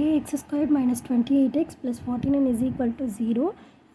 A x square minus twenty eight x plus forty nine is equal to zero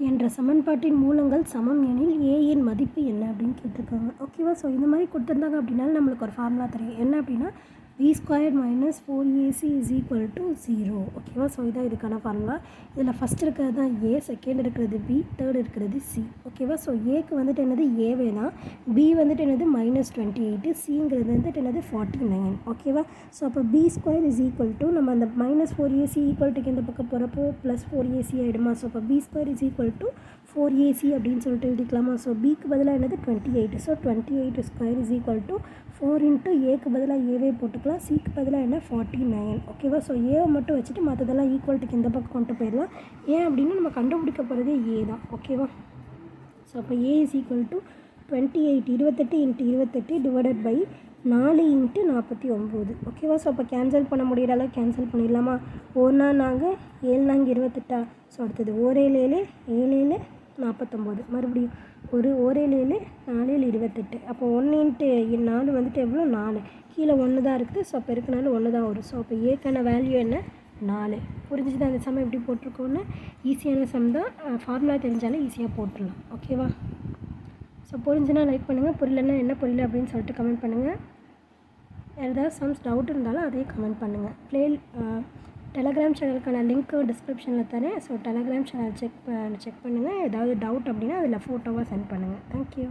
என்ற சமன்பாட்டின் மூலங்கள் சமம் எனில் ஏயின் மதிப்பு என்ன அப்படின்னு கேட்டிருக்காங்க. ஓகேவா ஸோ இந்த மாதிரி கொடுத்துருந்தாங்க அப்படின்னாலும் நம்மளுக்கு ஒரு ஃபார்முலா தெரியும். என்ன அப்படின்னா B square minus four AC is equal to zero ஓகேவா ஸோ இதான் இதுக்கான ஃபார்முலா இதில் ஃபஸ்ட் இருக்கிறது தான் ஏ செகண்ட் இருக்கிறது பி தேர்ட் இருக்கிறது சி ஓகேவா ஸோ ஏக்கு வந்துட்டு என்னது? ஏவே தான் பி வந்துட்டு என்னது? மைனஸ் டுவெண்ட்டி எயிட்டு சிங்கிறது வந்துட்டு என்னது? ஃபார்ட்டி நைன் ஓகேவா ஸோ அப்போ B square is equal to நம்ம அந்த மைனஸ் ஃபோர் ஏசி ஈக்குவல் டுக்கு இந்த பக்கம் போகிறப்போ ப்ளஸ் ஃபோர் ஏசி ஆகிடுமா ஸோ அப்போ B square is equal to four AC அப்படின்னு சொல்லிட்டு எழுதிக்கலாமா? ஸோ பிக்கு பதிலாக என்னது? Twenty eight so twenty eight square is equal to four into ஏக்கு பதிலாக ஏவே போட்டுக்கலாம். சிக்கு பதிலாக என்ன? ஃபார்ட்டி நைன் ஓகேவா ஸோ ஏவை மட்டும் வச்சுட்டு மற்றதெல்லாம் ஈக்குவல்ட்டுக்கு இந்த பக்கம் கொண்டு போயிடலாம். ஏன் அப்படின்னா நம்ம கண்டுபிடிக்க போகிறதே ஏ தான். ஓகேவா ஸோ அப்போ A is equal to twenty eight இருபத்தெட்டு இன்ட்டு இருபத்தெட்டு டிவைடட் பை நாலு இன்ட்டு நாற்பத்தி ஒம்பது. ஓகேவா ஸோ அப்போ கேன்சல் பண்ண முடியிற அளவு கேன்சல் பண்ணிடலாமா? ஒன்றா நாங்கள் ஏழு நாங்கள் இருபத்தெட்டா? ஸோ அடுத்தது ஓரேழு ஏழு ஏழு ஏழு நாற்பத்தொம்போது. மறுபடியும் ஒரு ஓரேழு ஏழு நாலு இருபத்தெட்டு. அப்போ ஒன்று இன்ட்டு நாலு வந்துட்டு எவ்வளோ? நாலு. கீழே ஒன்று தான் இருக்குது. ஸோ அப்போ இருக்கனால ஒன்று தான் வரும். ஸோ அப்போ ஏக்கான வேல்யூ என்ன? நாலு. புரிஞ்சுது? அந்த சம் எப்படி போட்டிருக்கோன்னு ஈஸியான சம் தான். ஃபார்முலா தெரிஞ்சாலே ஈஸியாக போட்டுடலாம். ஓகேவா ஸோ புரிஞ்சுன்னா லைக் பண்ணுங்கள் புரியலன்னா என்ன புரியல அப்படின்னு சொல்லிட்டு கமெண்ட் பண்ணுங்கள் ஏதாவது சம்ஸ் டவுட் இருந்தாலும் அதையும் கமெண்ட் பண்ணுங்கள் ப்ளே டெலகிராம் சேனலுக்கான லிங்க்கு டிஸ்கிரிப்ஷனில் தரேன் so telegram channel check check பண்ணுங்கள் ஏதாவது டவுட் அப்படின்னா அதில் ஃபோட்டோவாக சென்ட் பண்ணுங்கள் தேங்க்யூ